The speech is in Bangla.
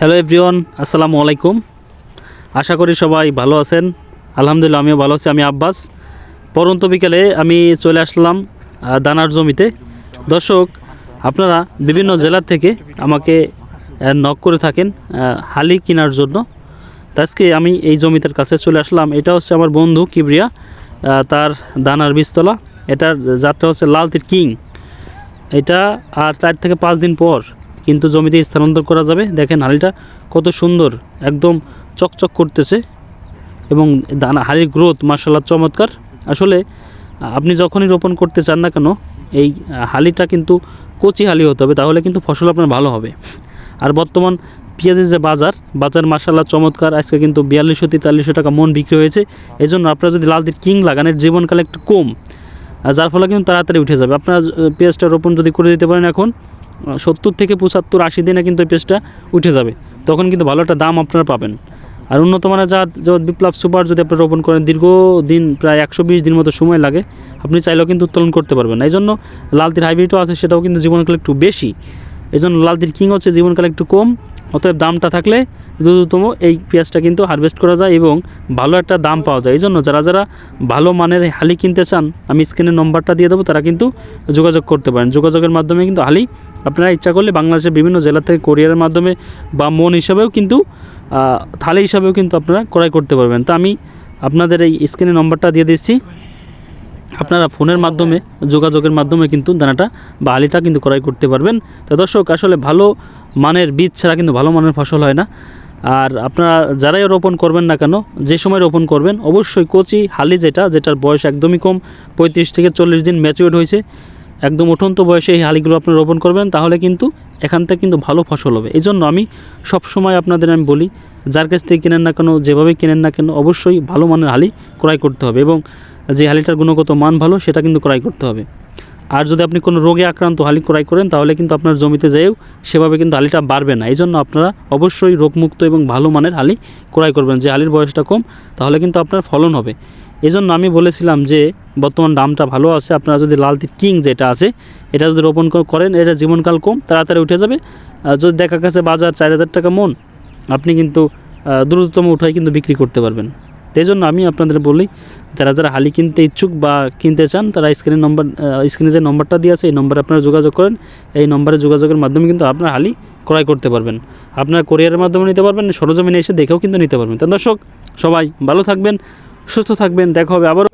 হ্যালো এভরিওয়ান, আসসালামু আলাইকুম। আশা করি সবাই ভালো আছেন। আলহামদুলিল্লাহ, আমিও ভালো আছি, আমি আব্বাস। পরন্ত বিকেলে আমি চলে আসলাম দানার জমিতে। দর্শক, আপনারা বিভিন্ন জেলার থেকে আমাকে নক করে থাকেন হালি কেনার জন্য। আজকে আমি এই জমিটার কাছে চলে আসলাম। এটা হচ্ছে আমার বন্ধু কিবরিয়া তার দানার বীজতলা। এটার যাত্রা হচ্ছে লালতির কিং। এটা আর চার থেকে পাঁচ দিন পর কিন্তু জমিতে স্থানান্তর করা যাবে। দেখেন হালিটা কত সুন্দর, একদম চকচক করতেছে এবং দানা হালির গ্রোথ মার্শাল্লাহ চমৎকার। আসলে, আপনি যখনই রোপণ করতে চান না কেন, এই হালিটা কিন্তু কচি হালি হতে হবে, তাহলে কিন্তু ফসল আপনার ভালো হবে। আর বর্তমান পেঁয়াজের যে বাজার বাজার মার্শাল্লাহ চমৎকার, আজকে কিন্তু বিয়াল্লিশশো তেতাল্লিশশো টাকা মন বিক্রি হয়েছে। এই জন্য আপনারা যদি লালদির কিং লাগান, এর জীবনকাল একটু কম যার ফলে কিন্তু তাড়াতাড়ি উঠে যাবে। আপনারা পেঁয়াজটা রোপণ যদি করে দিতে পারেন এখন সত্তর থেকে পঁচাত্তর, আশি দিনে কিন্তু এই পেঁয়াজটা উঠে যাবে। তখন কিন্তু ভালো একটা দাম আপনারা পাবেন। আর উন্নত মানের জাত, যেমন বিপ্লব সুপার যদি আপনি রোপণ করেন, দীর্ঘদিন প্রায় একশো বিশ দিন মতো সময় লাগে, আপনি চাইলেও কিন্তু উত্তোলন করতে পারবেন। এই জন্য লালতির হাইব্রিডও আছে, সেটাও কিন্তু জীবনকাল একটু বেশি। এই জন্য লালতির কিং হচ্ছে জীবনকাল একটু কম, অতএব দামটা থাকলে দ্রুততম এই পেঁয়াজটা কিন্তু হারভেস্ট করা যায় এবং ভালো একটা দাম পাওয়া যায়। এই জন্য যারা যারা ভালো মানের হালি কিনতে চান, আমি স্ক্রিনের নম্বরটা দিয়ে দেবো, তারা কিন্তু যোগাযোগ করতে পারেন। যোগাযোগের মাধ্যমে কিন্তু হালি আপনারা ইচ্ছা করলে বাংলাদেশের বিভিন্ন জেলা থেকে কোরিয়ারের মাধ্যমে বা মন হিসাবেও কিন্তু থালি হিসাবেও কিন্তু আপনারা ক্রয় করতে পারবেন। তো আমি আপনাদের এই স্ক্রিনের নম্বরটা দিয়ে দিচ্ছি। আপনারা ফোনের মাধ্যমে, যোগাযোগের মাধ্যমে কিন্তু দানাটা বা আলিটা কিন্তু ক্রয় করতে পারবেন। তো দর্শক, আসলে ভালো মানের বীজ ছাড়া কিন্তু ভালো মানের ফসল হয় না। আর আপনারা যারাই রোপণ করবেন না কেন, যে সময় রোপণ করবেন, অবশ্যই কচি হালি যেটা, যেটার বয়স একদমই কম, পঁয়ত্রিশ থেকে চল্লিশ দিন ম্যাচিউর হয়েছে একদম উঠন্ত বয়সে এই হালিগুলো আপনি রোপণ করবেন, তাহলে কিন্তু এখান থেকে কিন্তু ভালো ফসল হবে। এই জন্য আমি সবসময় আপনাদের আমি বলি, যার কাছ থেকে কেনেন না কেন, যেভাবে কেনেন না কেন, অবশ্যই ভালো মানের হালি ক্রয় করতে হবে এবং যে হালিটার গুণগত মান ভালো, সেটা কিন্তু ক্রয় করতে হবে। আর যদি আপনি কোনো রোগে আক্রান্ত হালি ক্রয় করেন, তাহলে কিন্তু আপনার জমিতে যেয়েও সেভাবে কিন্তু হালিটা বাড়বে না। এই জন্য আপনারা অবশ্যই রোগমুক্ত এবং ভালো মানের হালি ক্রয় করবেন। যে হালির বয়সটা কম, তাহলে কিন্তু আপনার ফলন হবে। এই জন্য আমি বলেছিলাম যে বর্তমান দামটা ভালো আছে। আপনারা যদি লালতির কিং যেটা আছে, এটা যদি রোপণ করেন, এটা জীবনকাল কম, তাড়াতাড়ি উঠে যাবে। যদি দেখা গেছে বাজার চার হাজার টাকা মন, আপনি কিন্তু দ্রুততম উঠাই কিন্তু বিক্রি করতে পারবেন। এই জন্য আমি আপনাদের বলি, যারা যারা হালি কিনতে ইচ্ছুক বা কিনতে চান, তারা স্ক্রিনের নম্বর স্ক্রিনে যে নম্বরটা দিয়ে আছে, এই নম্বরে আপনারা যোগাযোগ করেন। এই নম্বরে যোগাযোগের মাধ্যমে কিন্তু আপনার হালি ক্রয় করতে পারবেন। আপনার কোরিয়ারের মাধ্যমে নিতে পারবেন, সরজমিনে এসে দেখেও কিন্তু নিতে পারবেন। তো দর্শক, সবাই ভালো থাকবেন। সুস্থ থাকবেন দেখা হবে আবার